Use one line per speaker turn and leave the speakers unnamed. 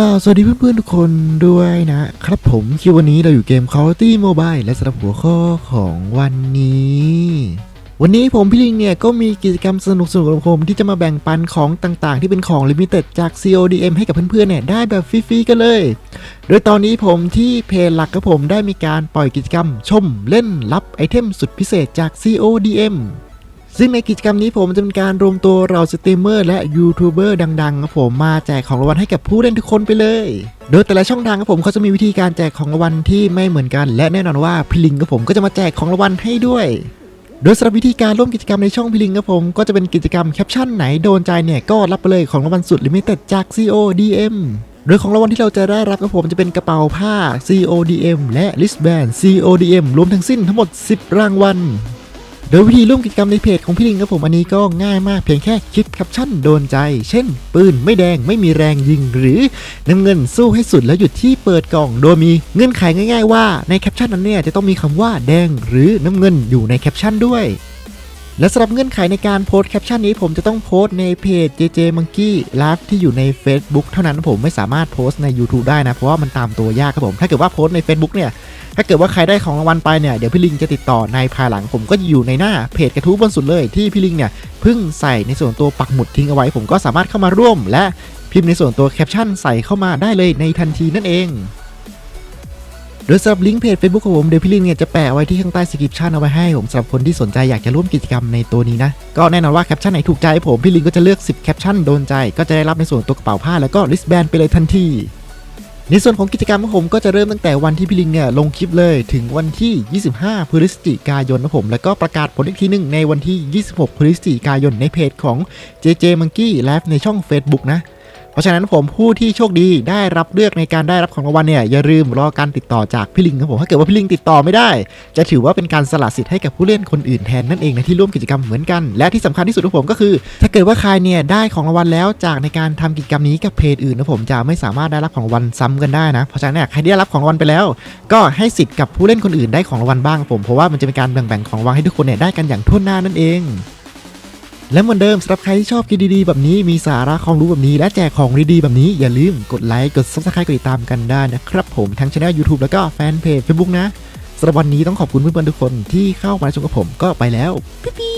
ล่าสวัสดีเพื่อนๆทุกคนด้วยนะครับผมคิววันนี้เราอยู่เกม Call of Duty Mobile และสำหรับหัวข้อของวันนี้ วันนี้ผมพี่ลิงเนี่ย ก็มีกิจกรรมสนุกๆของผมที่จะมาแบ่งปันของต่างๆ ที่เป็นของลิมิเต็ดจาก CODM ให้กับเพื่อนๆเนี่ย ได้แบบฟรีๆกันเลย โดยตอนนี้ผมที่เพจหลักกับผมได้มีการปล่อยกิจกรรม ชมเล่นรับไอเทมสุดพิเศษจาก CODM ซึ่งในกิจกรรมนี้ผมจะเป็นการรวมตัวเราสตรีมเมอร์และยูทูบเบอร์ดังๆครับผมมาแจกของรางวัลให้กับผู้เล่นทุกคนไปเลย โดยแต่ละช่องทางครับผมเขาจะมีวิธีการแจกของรางวัลที่ไม่เหมือนกัน และแน่นอนว่าพี่ลิงกับผมก็จะมาแจกของรางวัลให้ด้วย โดยสำหรับวิธีการร่วมกิจกรรมในช่องพี่ลิงครับผมก็จะเป็นกิจกรรมแคปชั่นไหนโดนใจเนี่ยก็รับไปเลยของรางวัลสุดลิมิเต็ดจาก CODM โดยของรางวัลที่เราจะได้รับครับผมจะเป็นกระเป๋าผ้า CODM และ wristband CODM รวมทั้งสิ้นทั้งหมด 10 รางวัล โดยวิธีร่วมกิจกรรมในเพจของพี่ลิงครับผมอันนี้ก็ง่ายมากเพียงแค่คิดแคปชั่นโดนใจ เช่น ปืนไม่แดงไม่มีแรงยิงหรือน้ำเงินสู้ให้สุดแล้วหยุดที่เปิดกล่อง โดยมีเงื่อนไขง่าย ๆ ว่าในแคปชั่นนั้นเนี่ยจะต้องมีคำว่าแดงหรือน้ำเงินอยู่ในแคปชั่นด้วย และสำหรับเงื่อนไขในการโพสต์แคปชั่นนี้ผมจะต้องโพสต์ในเพจ JJ Monkey Live ที่อยู่ใน Facebook เท่านั้นผมไม่สามารถโพสต์ใน YouTube ได้นะ เพราะว่ามันตามตัวยากครับผมถ้าเกิดว่าโพสต์ใน Facebook เนี่ยถ้าเกิดว่าใครได้ของรางวัลไปเนี่ยเดี๋ยวพี่ลิงจะติดต่อในภายหลังผมก็อยู่ในหน้าเพจกระทู้บนสุดเลยที่พี่ลิงเนี่ยเพิ่งใส่ในส่วนตัวปักหมุดทิ้งเอาไว้ ผมก็สามารถเข้ามาร่วม และพิมพ์ในส่วนตัวแคปชั่นใส่เข้ามาได้เลยในทันทีนั่นเอง ดยสำหรับลิงก์เพจ Facebook ของผมเดี๋ยวพี่ลิงเนี่ยจะแปะไว้ที่ข้างใต้สคริปชันเอาไว้ให้ผมสำหรับคนที่สนใจอยากจะร่วมกิจกรรมในตัวนี้นะ ก็แน่นอนว่าแคปชั่นไหนถูกใจผมพี่ลิงก็จะเลือก 10 แคปชั่นโดนใจ ก็จะได้รับในส่วนตัวกระเป๋าผ้าแล้วก็ wristband ไปเลยทันทีในส่วนของกิจกรรมของผมก็จะเริ่มตั้งแต่วันที่พี่ลิงเนี่ยลงคลิปเลยถึงวันที่ 25 พฤศจิกายนนะผมแล้วก็ประกาศผลอีกทีหนึ่งในวันที่ 26 พฤศจิกายนในเพจของ JJ Monkey Live ในช่อง Facebook นะ เพราะฉะนั้นผมผู้ที่โชคดีได้รับเลือกในการได้รับของรางวัลเนี่ยอย่าลืมรอการติดต่อจากพี่ลิงครับผมถ้าเกิดว่าพี่ลิงติดต่อไม่ได้ จะถือว่าเป็นการสละสิทธิ์ให้กับผู้เล่นคนอื่นแทนนั่นเองนะที่ร่วมกิจกรรมเหมือนกัน และที่สำคัญที่สุดของผมก็คือ ถ้าเกิดว่าใครเนี่ยได้ของรางวัลแล้วจากในการทำกิจกรรมนี้กับเพจอื่นนะผมจะไม่สามารถได้รับของรางวัลซ้ำกันได้นะเพราะฉะนั้นใครได้รับของรางวัลไปแล้ว ก็ให้สิทธิ์กับผู้เล่นคนอื่นได้ของรางวัลบ้างผมเพราะว่ามันจะเป็นการแบ่งๆของรางวัลให้ทุกคนเนี่ยได้กันอย่างทั่วหน้านั่นเอง และเหมือนเดิมสำหรับใครที่ชอบกินดีๆ แบบนี้มีสาระความรู้แบบนี้และแจกของดีๆ แบบนี้อย่าลืมกดไลค์กดซับสไครต์กดติดตามกันได้นะครับผมทั้งช่อง YouTube แล้วก็แฟนเพจ Facebook นะสำหรับวันนี้ต้องขอบคุณเพื่อนๆทุกคนที่เข้ามาชมกับผมก็ไปแล้วปิ๊